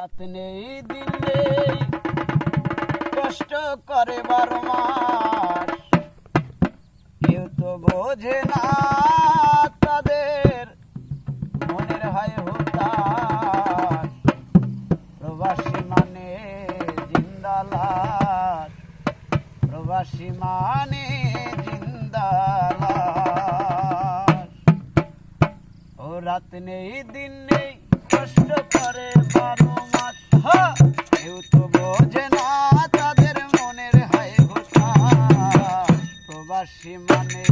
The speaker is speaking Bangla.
রাত নেই দিন কষ্ট করে বারো মাস। কেউ তো বোঝে না তাদের মনের হয় হতাশ। প্রবাসী মানে জিন্দালাস প্রবাসী মানে জিন্দালাস ও রাত নেই দিন নেই মানে